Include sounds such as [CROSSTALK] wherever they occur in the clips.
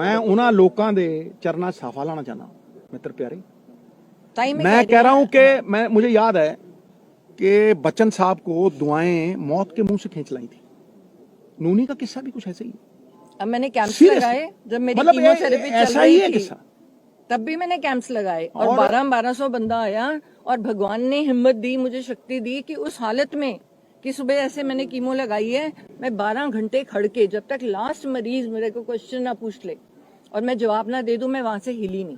मैं ਉਹਨਾਂ ਲੋਕਾਂ ਦੇ ਚਰਨਾਂ 'ਚ ਸਾਫਾ ਲਾਣਾ ਚਾਹਨਾ ਮਿੱਤਰ ਪਿਆਰੇ मैं कह रहा हूं कि मैं मुझे याद है कि बच्चन साहब को दुआएं मौत के मुंह से खींच लाई थी नूनी का किस्सा भी कुछ ऐसा ही अब मैंने कैंप्स लगाए जब मेरी मतलब कीमोथेरेपी चल रही थी तब भी मैंने कैंप्स लगाए और, बारह बारह सौ बंदा आया और भगवान ने हिम्मत दी मुझे शक्ति दी कि उस हालत में कि सुबह ऐसे मैंने कीमो लगाई है मैं 12 घंटे खड़के जब तक लास्ट मरीज मेरे को क्वेश्चन ना पूछ ले ਔਰ ਮੈਂ ਜਵਾਬ ਨਾ ਦੇ ਦੂੰ ਮੈਂ वहां से हिली ਨਹੀਂ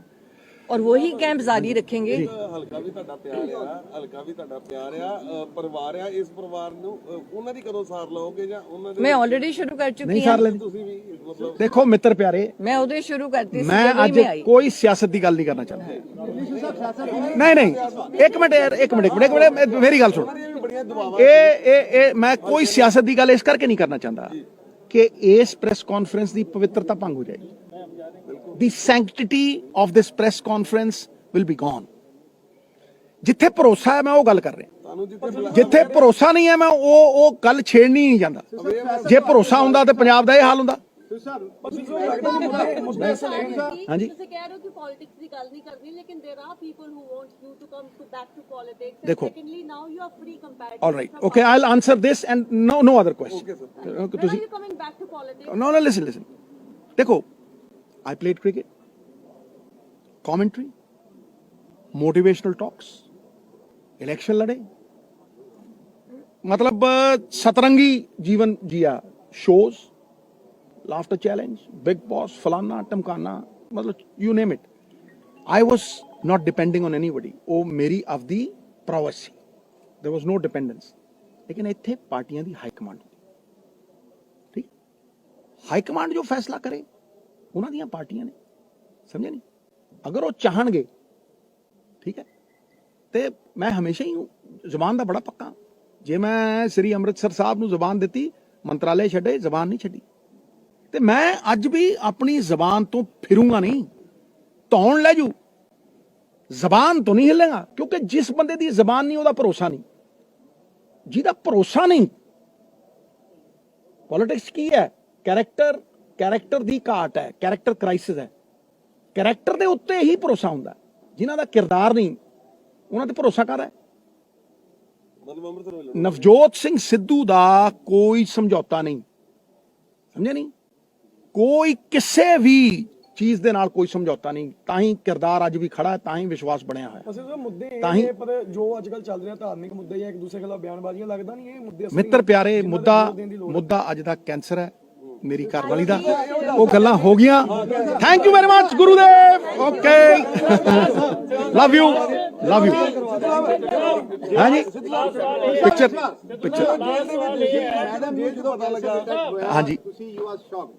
ਔਰ ਵਹੀ ਕੈਂਪ ਜਾਰੀ ਰੱਖेंगे ਹਲਕਾ ਵੀ ਤੁਹਾਡਾ ਪਿਆਰ ਆ ਹਲਕਾ ਵੀ ਤੁਹਾਡਾ ਪਿਆਰ ਆ ਪਰਿਵਾਰ ਆ ਇਸ ਪਰਿਵਾਰ ਨੂੰ ਉਹਨਾਂ ਦੀ ਕਦੋਂ ਸਾਰ ਲਓਗੇ ਜਾਂ ਉਹਨਾਂ ਦੇ ਮੈਂ ਆਲਰੇਡੀ ਸ਼ੁਰੂ ਕਰ ਚੁੱਕੀ ਹਾਂ ਤੁਸੀਂ ਵੀ ਮਤਲਬ ਦੇਖੋ ਮਿੱਤਰ ਪਿਆਰੇ ਮੈਂ ਉਹਦੇ ਸ਼ੁਰੂ ਕਰਤੀ ਸੀ ਮੈਂ ਅੱਜ ਕੋਈ ਸਿਆਸਤ ਦੀ ਗੱਲ ਨਹੀਂ ਕਰਨਾ ਚਾਹੁੰਦਾ ਨਹੀਂ ਨਹੀਂ ਇੱਕ ਮਿੰਟ ਇੱਕ ਮਿੰਟ ਇੱਕ ਮਿੰਟ ਮੇਰੀ ਗੱਲ ਸੁਣ ਇਹ ਇਹ ਇਹ ਮੈਂ ਕੋਈ ਸਿਆਸਤ ਦੀ ਗੱਲ ਇਸ ਕਰਕੇ ਨਹੀਂ ਕਰਨਾ ਚਾਹੁੰਦਾ ਕਿ ਇਸ ਪ੍ਰੈਸ ਕਾਨਫਰੰਸ ਦੀ ਪਵਿੱਤਰਤਾ ਭੰਗ ਹੋ ਜਾਏਗੀ ਦੀ sanctity of this press conference will be gone ਜਿੱਥੇ ਭਰੋਸਾ ਹੈ ਮੈਂ ਉਹ ਗੱਲ ਕਰ ਰਿਹਾ ਜਿੱਥੇ ਭਰੋਸਾ ਨਹੀਂ ਹੈ ਮੈਂ ਉਹ ਉਹ ਗੱਲ ਛੇੜਨੀ ਨਹੀਂ ਜਾਂਦਾ ਜੇ ਭਰੋਸਾ ਹੁੰਦਾ ਤੇ ਪੰਜਾਬ ਦਾ ਇਹ ਹਾਲ ਹੁੰਦਾ ਹਾਂਜੀ ਤੁਸੀਂ ਕਹਿ ਰਹੇ ਹੋ ਕਿ ਪੋਲਿਟਿਕਸ ਦੀ ਗੱਲ ਨਹੀਂ ਕਰਨੀ ਲੇਕਿਨ there are people who want you to come to back to politics secondly now you are free comparative all right okay I will answer this and no no other question ਤੁਸੀਂ coming back to politics no no listen listen ਦੇਖੋ I played cricket, commentary, motivational talks election लड़े मतलब सतरंगी जीवन जिया shows laughter challenge Bigg Boss फलाना टमकाना मतलब you name it I was not depending on anybody oh मेरी of the privacy there was no dependence लेकिन इतने पार्टिया की हाईकमांड ठीक हाईकमांड जो फैसला करे ਉਹਨਾਂ ਦੀਆਂ ਪਾਰਟੀਆਂ ਨੇ ਸਮਝਿਆ ਨਹੀਂ ਅਗਰ ਉਹ ਚਾਹਣਗੇ ਠੀਕ ਹੈ ਤੇ ਮੈਂ ਹਮੇਸ਼ਾ ਹੀ ਜ਼ੁਬਾਨ ਦਾ ਬੜਾ ਪੱਕਾ ਜੇ ਮੈਂ ਸ੍ਰੀ ਅੰਮ੍ਰਿਤਸਰ ਸਾਹਿਬ ਨੂੰ ਜ਼ੁਬਾਨ ਦਿੱਤੀ ਮੰਤਰਾਲੇ ਛੱਡੇ ਜ਼ੁਬਾਨ ਨਹੀਂ ਛੱਡੀ ਤੇ ਮੈਂ ਅੱਜ ਵੀ ਆਪਣੀ ਜ਼ੁਬਾਨ ਤੋਂ ਫਿਰੂੰਗਾ ਨਹੀਂ ਧੌਣ ਲੈ ਜੂ ਜ਼ਬਾਨ ਤੋਂ ਨਹੀਂ ਹਿੱਲੇਗਾ ਕਿਉਂਕਿ ਜਿਸ ਬੰਦੇ ਦੀ ਜ਼ਬਾਨ ਨਹੀਂ ਉਹਦਾ ਭਰੋਸਾ ਨਹੀਂ ਜਿਹਦਾ ਭਰੋਸਾ ਨਹੀਂ ਪੋਲਿਟਿਕਸ ਕੀ ਹੈ ਕੈਰੈਕਟਰ ਕੈਰੈਕਟਰ ਦੀ ਘਾਟ ਹੈ ਕੈਰੈਕਟਰ ਕ੍ਰਾਈਸਿਸ ਹੈ ਕੈਰੈਕਟਰ ਦੇ ਉੱਤੇ ਹੀ ਭਰੋਸਾ ਹੁੰਦਾ ਜਿਨ੍ਹਾਂ ਦਾ ਕਿਰਦਾਰ ਨਹੀਂ ਉਹਨਾਂ ਤੇ ਭਰੋਸਾ ਕਰਦਾ ਨਵਜੋਤ ਸਿੰਘ ਸਿੱਧੂ ਦਾ ਕੋਈ ਸਮਝੌਤਾ ਨਹੀਂ ਸਮਝਿਆ ਨਹੀਂ ਕੋਈ ਕਿਸੇ ਵੀ ਚੀਜ਼ ਦੇ ਨਾਲ ਕੋਈ ਸਮਝੌਤਾ ਨਹੀਂ ਤਾਂ ਹੀ ਕਿਰਦਾਰ ਅੱਜ ਵੀ ਖੜਾ ਹੈ ਤਾਂ ਹੀ ਵਿਸ਼ਵਾਸ ਬਣਿਆ ਹੋਇਆ ਅਸਲ ਮੁੱਦੇ ਇਹ ਨੇ ਪਰ ਜੋ ਅੱਜ ਕੱਲ ਚੱਲ ਰਿਹਾ ਧਾਰਮਿਕ ਮੁੱਦੇ ਜਾਂ ਇੱਕ ਦੂਸਰੇ ਖਿਲਾਫ ਬਿਆਨਬਾਜ਼ੀਆਂ ਲੱਗਦਾ ਨਹੀਂ ਇਹ ਮੁੱਦੇ ਮਿੱਤਰ ਪਿਆਰੇ ਮੁੱਦਾ ਮੁੱਦਾ ਅੱਜ ਦਾ ਕੈਂਸਰ ਹੈ ਮੇਰੀ ਘਰ ਵਾਲੀ ਦਾ ਉਹ ਗੱਲਾਂ ਹੋ ਗਈਆਂ thank you very much Gurudev okay love you love you ਹਾਂਜੀ ਪਿਕਚਰ ਪਿਕਚਰ ਮੈਡਮ ਨੂੰ ਜਦੋਂ ਪਤਾ ਲੱਗਾ ਹਾਂਜੀ ਤੁਸੀਂ ਯੂ ਆਰ ਸ਼ੌਕ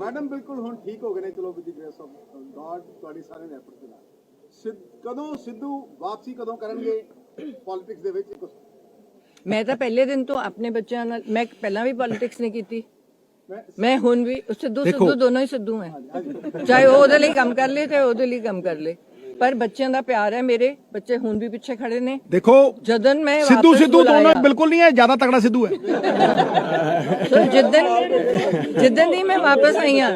ਮੈਡਮ ਬਿਲਕੁਲ ਹੁਣ ਠੀਕ ਹੋ ਗਏ ਨੇ ਚਲੋ ਵਿਦ ਗ੍ਰੇਸ ਆਫ ਗੋਡ ਤੁਹਾਡੀ ਸਾਰੇ ਨੇ ਐਫਰਟ ਦੇ ਨਾਲ ਕਦੋਂ ਸਿੱਧੂ ਵਾਪਸੀ ਕਦੋਂ ਕਰਨਗੇ ਪੋਲਿਟਿਕਸ ਦੇ ਵਿੱਚ ਮੈਂ ਤਾਂ ਪਹਿਲੇ ਦਿਨ ਤੋਂ ਆਪਣੇ ਬੱਚਿਆਂ ਨਾਲ ਮੈਂ ਪਹਿਲਾਂ ਵੀ ਪੋਲਿਟਿਕਸ ਨਹੀਂ ਕੀਤੀ ਮੈਂ ਹੁਣ ਵੀ ਉਸ ਸਿੱਧੂ ਸਿੱਧੂ ਦੋਨੋਂ ਹੀ ਸਿੱਧੂ ਹੈ ਚਾਹੇ ਉਹ ਉਹਦੇ ਲਈ ਕੰਮ ਕਰ ਲੇ ਤੇ ਉਹਦੇ ਲਈ ਕੰਮ ਕਰ ਲੇ ਪਰ ਬੱਚਿਆਂ ਦਾ ਪਿਆਰ ਹੈ ਮੇਰੇ ਬੱਚੇ ਹੁਣ ਵੀ ਪਿੱਛੇ ਖੜੇ ਨੇ ਦੇਖੋ ਜਦਨ ਮੈਂ ਸਿੱਧੂ ਸਿੱਧੂ ਦੋਨੋਂ ਬਿਲਕੁਲ ਨਹੀਂ ਹੈ ਜਿਆਦਾ ਤਕੜਾ ਸਿੱਧੂ ਹੈ ਜਦਨ ਜਦਨ ਦੀ ਮੈਂ ਵਾਪਸ ਆਈ ਆ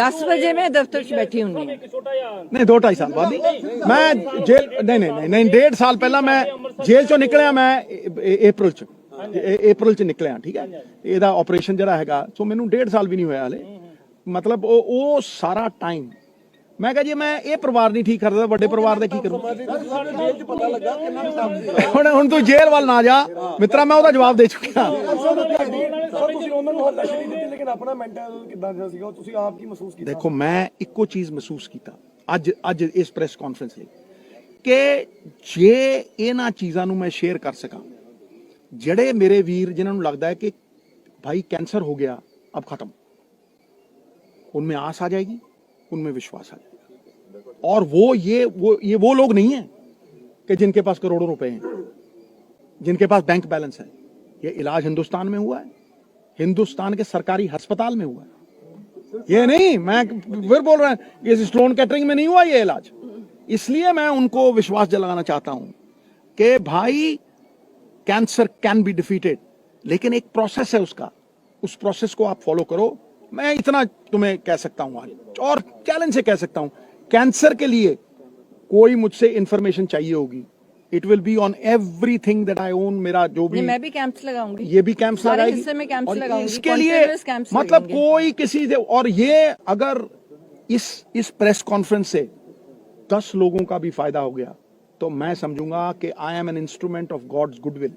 10 ਵਜੇ ਮੈਂ ਦਫ਼ਤਰ 'ਚ ਬੈਠੀ ਹੁੰਦੀ ਨਹੀਂ 2 ਢਾਈ ਸਾਲ ਬਾਅਦ ਮੈਂ ਜੇਲ੍ਹ ਨਹੀਂ ਨਹੀਂ ਨਹੀਂ 1.5 ਸਾਲ ਪਹਿਲਾਂ ਮੈਂ ਜੇਲ੍ਹ 'ਚੋਂ ਨਿਕਲਿਆ ਮੈਂ April 'ਚ ਅਪ੍ਰੈਲ ਚ ਚ ਨਿਕਲਿਆ ਠੀਕ ਹੈ ਇਹਦਾ ਆਪਰੇਸ਼ਨ ਜਿਹੜਾ ਹੈਗਾ ਸੋ ਮੈਨੂੰ 1.5 ਸਾਲ ਵੀ ਨਹੀਂ ਹੋਇਆ ਹਲੇ ਮਤਲਬ ਉਹ ਉਹ ਸਾਰਾ ਟਾਈਮ ਮੈਂ ਕਹਾਂ ਜੀ ਮੈਂ ਇਹ ਪਰਿਵਾਰ ਨਹੀਂ ਠੀਕ ਕਰਦਾ ਵੱਡੇ ਪਰਿਵਾਰ ਦੇ ਕੀ ਕਰੂੰ ਹੁਣ ਹੁਣ ਤੂੰ ਜੇਲ੍ਹ ਵੱਲ ਨਾ ਜਾ ਮਿੱਤਰਾ ਮੈਂ ਉਹਦਾ ਜਵਾਬ ਦੇ ਚੁੱਕਿਆ ਲੇਕਿਨ ਆਪਣਾ ਮੈਂਟਲ ਕਿਦਾਂ ਸੀਗਾ ਤੁਸੀਂ ਆਪ ਕੀ ਮਹਿਸੂਸ ਕੀਤਾ ਦੇਖੋ ਮੈਂ ਇੱਕੋ ਚੀਜ਼ ਮਹਿਸੂਸ ਕੀਤਾ ਅੱਜ ਅੱਜ ਇਸ ਪ੍ਰੈਸ ਕਾਨਫਰੰਸ ਲਈ ਕਿ ਜੇ ਇਹਨਾਂ ਚੀਜ਼ਾਂ ਨੂੰ ਮੈਂ ਸ਼ੇਅਰ ਕਰ ਸਕਾਂ जड़े मेरे वीर ਜਿਨ੍ਹਾਂ लगता है कि भाई कैंसर हो गया अब खत्म उनमें आस आ जाएगी उनमें विश्वास आ जाएगा और वो ये वो ये वो लोग नहीं है कि जिनके पास करोड़ों रुपए हैं जिनके पास बैंक बैलेंस है ये इलाज हिंदुस्तान में हुआ है हिंदुस्तान के सरकारी अस्पताल में हुआ है ये नहीं मैं फिर बोल रहा हूं इस स्टोन कैटरिंग में नहीं हुआ ये इलाज इसलिए मैं उनको विश्वास जलाना चाहता हूं कि भाई कैंसर कैन बी डिफीटेड लेकिन एक प्रोसेस है उसका उस प्रोसेस को आप फॉलो करो मैं इतना तुम्हें कह सकता हूं आज और चैलेंज से कह सकता हूं कैंसर के लिए कोई मुझसे इंफॉर्मेशन चाहिए होगी it will be on everything that I own मेरा जो भी मैं भी कैंप्स लगाऊंगी ये भी कैंप्स लगाएगी में कैंप्स लगाऊंगी इसके लिए मतलब कोई किसी से और ये अगर इस इस प्रेस कॉन्फ्रेंस से दस लोगों का भी फायदा हो गया तो मैं समझूंगा कि I am an instrument of God's goodwill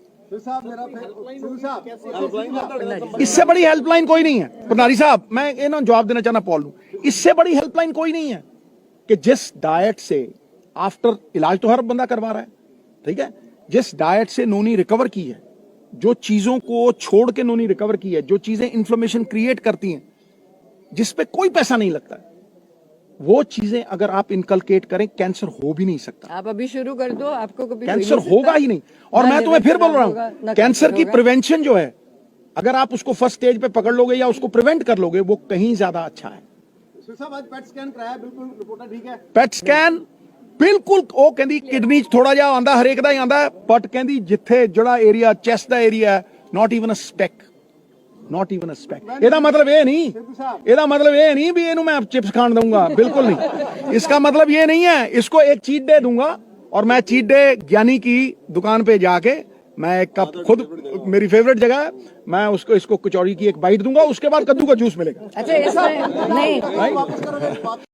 इससे बड़ी हेल्पलाइन कोई नहीं है पटनारी साहब मैं ये ना जवाब देना चाहना पॉल लू इससे बड़ी हेल्पलाइन कोई नहीं है कि जिस डाइट से आफ्टर इलाज तो हर बंदा करवा रहा है ठीक है जिस डाइट से नोनी रिकवर की है जो चीजों को छोड़ के नोनी रिकवर की है जो चीजें इन्फ्लोमेशन क्रिएट करती हैं जिस पे कोई पैसा नहीं लगता है वो चीजें अगर आप इनकलकेट करें कैंसर हो भी नहीं सकता आप अभी शुरू कर दो आपको कभी कैंसर होगा ही नहीं और मैं तुम्हें फिर बोल रहा हूँ कैंसर की प्रिवेंशन जो है अगर आप उसको फर्स्ट स्टेज पे पकड़ लोगे या उसको प्रिवेंट कर लोगे वो कहीं ज्यादा अच्छा है पेट स्कैन बिल्कुल किडनी थोड़ा है पेट स्कैन ਬਿਲਕੁਲ ਉਹ ਕਹਿੰਦੀ ਕਿਡਨੀ 'ਚ ਥੋੜਾ ਜਿਹਾ ਆਂਦਾ ਹਰੇਕ ਦਾ ਹੀ ਆਂਦਾ ਬਟ ਕਹਿੰਦੀ ਜਿੱਥੇ ਜਿਹੜਾ area not even a speck ਇਹਦਾ ਮਤਲਬ ਇਹ ਨਹੀਂ ਇਹਦਾ ਮਤਲਬ ਇਹ ਨਹੀਂ ਵੀ ਇਹਨੂੰ ਮੈਂ चिप्स खान दूंगा बिल्कुल नहीं [LAUGHS] इसका मतलब ये नहीं है इसको एक चीट डे दूंगा और मैं चीट डे ज्ञानी की दुकान पे जाके मैं एक कप खुद मेरी फेवरेट जगह है मैं उसको इसको कचौड़ी की एक बाइट दूंगा उसके बाद कद्दू का जूस मिलेगा अच्छा ऐसा [LAUGHS] नहीं